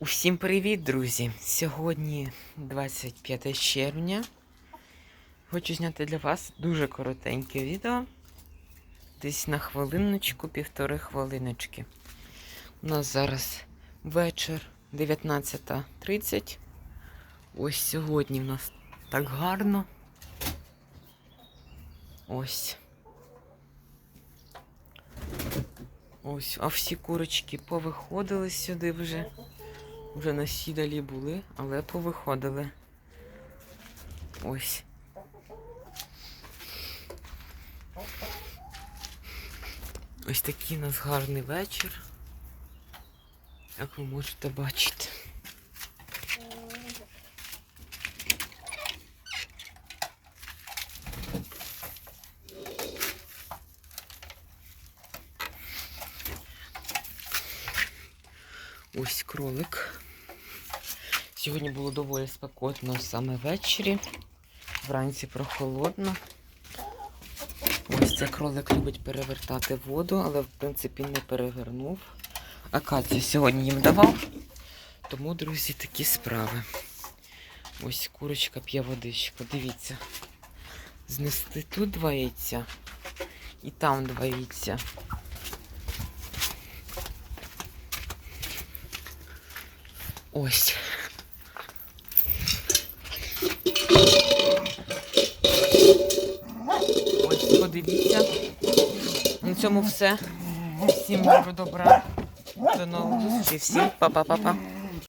Усім привіт, друзі! Сьогодні 25 червня. Хочу зняти для вас дуже коротеньке відео. Десь на хвилиночку, півтори хвилиночки. У нас зараз вечір 19.30. Ось сьогодні в нас так гарно. Ось. Ось, а всі курочки повиходили сюди вже. Вже на сідалі були, але повиходили. Ось. Ось такий у нас гарний вечір. Як ви можете бачити. Ось кролик. Сьогодні було доволі спекотно саме ввечері. Вранці прохолодно. Ось цей кролик любить перевертати воду, але в принципі не перевернув. Акацію сьогодні їм давав. Тому, друзі, такі справи. Ось курочка п'є водичку. Дивіться. Знести тут два яйця і там два яйця. Ось. Ось, подивіться. На цьому все. Всім добра. До нових зустрічей. Всім па-па-па-па.